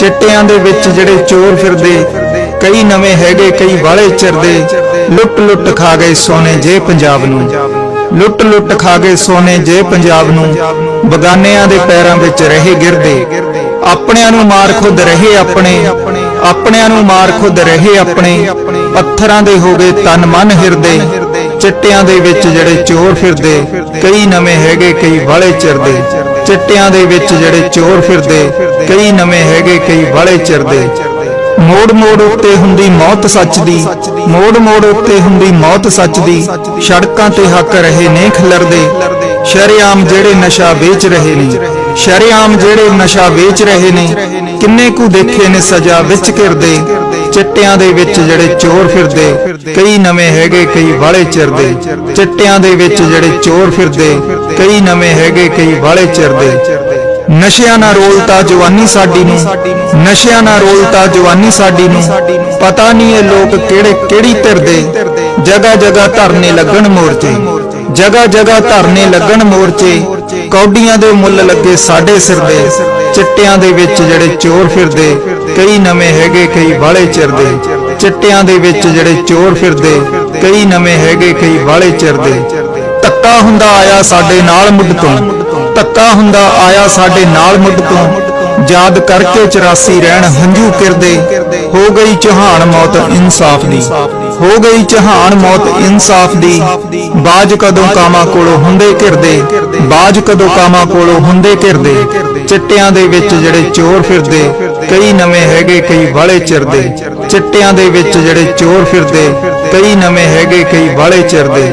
ਚਿੱਟਿਆਂ ਦੇ ਵਿੱਚ ਜਿਹੜੇ ਚੋਰ ਫਿਰਦੇ, ਕਈ ਨਵੇਂ ਹੈਗੇ, ਕਈ ਵਾਲੇ ਚਿਰਦੇ, ਲੁੱਟ ਲੁੱਟ ਖਾ ਗਏ ਸੋਨੇ ਜੇ ਪੰਜਾਬ ਨੂੰ। ਲੁੱਟ ਲੁੱਟ ਖਾ ਗਏ ਸੋਨੇ ਜੇ ਪੰਜਾਬ ਨੂੰ। ਬਗਾਨਿਆਂ ਦੇ ਪੈਰਾਂ ਵਿੱਚ ਰਹੇ ਗਿਰਦੇ। ਆਪਣਿਆਂ ਨੂੰ ਮਾਰ ਖੁਦ ਰਹੇ ਆਪਣੇ। ਆਪਣਿਆਂ ਨੂੰ ਮਾਰ ਖੁਦ ਰਹੇ ਆਪਣੇ। ਪੱਥਰਾਂ ਦੇ ਹੋ ਗਏ ਤਨ ਮਨ ਹਿਰਦੇ। ਚਿੱਟਿਆਂ ਦੇ ਵਿੱਚ ਜਿਹੜੇ ਚੋਰ ਫਿਰਦੇ, ਕਈ ਨਵੇਂ ਹੈਗੇ, ਕਈ ਵਾਲੇ ਚਿਰਦੇ। ਚਿੱਟਿਆਂ ਦੇ ਵਿੱਚ ਜਿਹੜੇ ਚੋਰ ਫਿਰਦੇ, ਕਈ ਨਵੇਂ ਹੈਗੇ, ਕਈ ਵਾਲੇ ਚਿਰਦੇ। ਮੋੜ ਮੋੜ ਉੱਤੇ ਹੁੰਦੀ ਮੌਤ ਸੱਚ ਦੀ ਮੋੜ ਮੋੜ ਉੱਤੇ ਹੁੰਦੀ ਮੌਤ ਸੱਚ ਦੀ ਸੜਕਾਂ ਤੇ ਹੱਕ ਰਹੇ ਨੇ ਖਲਰਦੇ ਸ਼ਰੇਆਮ ਜਿਹੜੇ ਨਸ਼ਾ ਵੇਚ ਰਹੇ ਨੇ। ਸ਼ਰੇਆਮ ਜਿਹੜੇ ਨਸ਼ਾ ਵੇਚ ਰਹੇ ਨੇ, ਕਿੰਨੇ ਕੁ ਦੇਖੇ ਨੇ ਸਜ਼ਾ ਵਿੱਚ ਘਿਰਦੇ। ਚਿੱਟਿਆਂ ਦੇ ਵਿੱਚ ਜਿਹੜੇ ਚੋਰ ਫਿਰਦੇ ਕਈ ਨਵੇਂ ਹੈਗੇ ਕਈ ਵਾਲੇ ਚਿਰਦੇ। ਚਿੱਟਿਆਂ ਦੇ ਵਿੱਚ ਜਿਹੜੇ ਚੋਰ ਫਿਰਦੇ ਕਈ ਨਵੇਂ ਹੈਗੇ ਕਈ ਵਾਲੇ ਚਿਰਦੇ। ਨਸ਼ਿਆਂ ਨਾਲ ਰੋਲਤਾ ਜਵਾਨੀ ਸਾਡੀ ਨੂੰ। ਨਸ਼ਿਆਂ ਨਾਲ ਰੋਲਤਾ ਜਵਾਨੀ ਸਾਡੀ ਨੂੰ। ਪਤਾ ਨਹੀਂ ਇਹ ਲੋਕ ਕਿਹੜੇ ਕਿਹੜੀ ਧਿਰਦੇ ਜਗਾ ਜਗਾ ਧਰਨੇ ਲੱਗਣ ਮੋਰਚੇ। ਜਗਾ ਜਗਾ ਧਰਨੇ ਲੱਗਣ ਮੋਰਚੇ, ਕੌਡੀਆਂ ਦੇ ਮੁੱਲ ਲੱਗੇ ਸਾਡੇ ਸਿਰ ਦੇ, ਚਿੱਟਿਆਂ ਦੇ ਵਿੱਚ ਜਿਹੜੇ ਚੋਰ ਫਿਰਦੇ, ਕਈ ਨਵੇਂ ਹੈਗੇ, ਕਈ ਵਾਲੇ ਚਿਰਦੇ। ਚਿੱਟਿਆਂ ਦੇ ਵਿੱਚ ਜਿਹੜੇ ਚੋਰ ਫਿਰਦੇ, ਕਈ ਨਵੇਂ ਹੈਗੇ, ਕਈ ਵਾਲੇ ਚਿਰਦੇ। ਧੱਕਾ ਹੁੰਦਾ ਆਇਆ ਸਾਡੇ ਨਾਲ ਮੁੱਢ ਤੋਂ, ਧੱਕਾ ਹੁੰਦਾ ਆਇਆ ਸਾਡੇ ਨਾਲ ਮੁੱਢ ਤੋਂ। ਯਾਦ ਕਰਕੇ 84 ਰਹਿਣ ਹੰਝੂ ਕਿਰਦੇ, ਹੋ ਗਈ ਚਹਾਨ ਮੌਤ ਇਨਸਾਫ ਦੀ। ਹੋ ਗਈ ਚੌਹਾਨ ਮੌਤ ਇਨਸਾਫ ਦੀ। ਬਾਜ ਕਦੋਂ ਕਾਮਾ ਕੋਲੋਂ ਹੁੰਦੇ ਘਿਰਦੇ? ਬਾਜ ਕਦੋਂ ਕਾਮਾ ਕੋਲੋਂ ਹੁੰਦੇ ਘਿਰਦੇ? ਚਿੱਟਿਆਂ ਦੇ ਵਿੱਚ ਜਿਹੜੇ ਚੋਰ ਫਿਰਦੇ, ਕਈ ਨਵੇਂ ਹੈਗੇ, ਕਈ ਵਾਲੇ ਚਿਰਦੇ। ਚਿੱਟਿਆਂ ਦੇ ਵਿੱਚ ਜਿਹੜੇ ਚੋਰ ਫਿਰਦੇ, ਕਈ ਨਵੇਂ ਹੈਗੇ, ਕਈ ਵਾਲੇ ਚਿਰਦੇ।